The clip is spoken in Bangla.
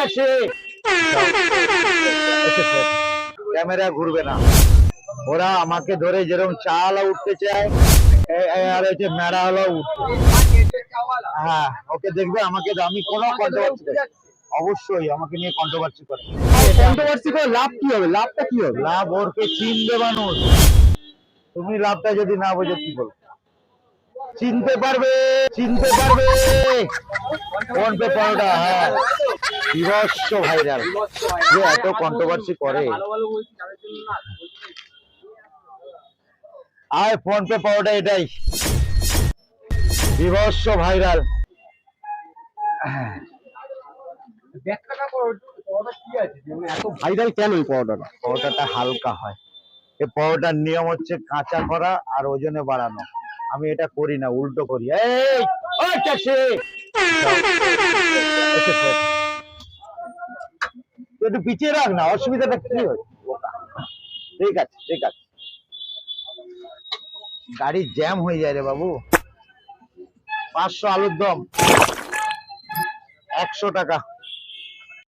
ট্যাক্সি ক্যামেরা ঘুরবে না। ওরা আমাকে ধরে যেরকম চালা উঠতে চায় আর হচ্ছে মেরা হলো উঠতে হ্যাঁ ওকে দেখবে আমাকে আমি কোনো কন্ট্রোভার্সি অবশ্যই আমাকে নিয়ে কন্ট্রোভার্সি করে কন্ট্রোভার্সি করে লাভ কি হবে? লাভটা কি হবে? লাভ ওরকে চিনবে মানুষ। তুমি লাভটা যদি না বোঝো কি বলব? চিনতে পারবে চিনতে পারবে। ফোন পে হ্যাঁ। বিভৎস ভাইরাল যে এত কন্ট্রোভার্সি করে। আর ফোন পে পাওয়াটা এটাই। বিভৎস ভাইরাল ভাইরাল কেন এই পাউডার পরোটাটা হালকা হয়। এই পরোটার নিয়ম হচ্ছে কাঁচা করা আর ওজনে বাড়ানো। আমি এটা করি না উল্টো করি। এই ট্যাক্সি একটু পিছিয়ে রাখ না, অসুবিধাটা কি হচ্ছে ঠিক আছে ঠিক আছে। গাড়ি জ্যাম হয়ে যায় রে বাবু। পাঁচশো আলুর দম। একশো টাকা।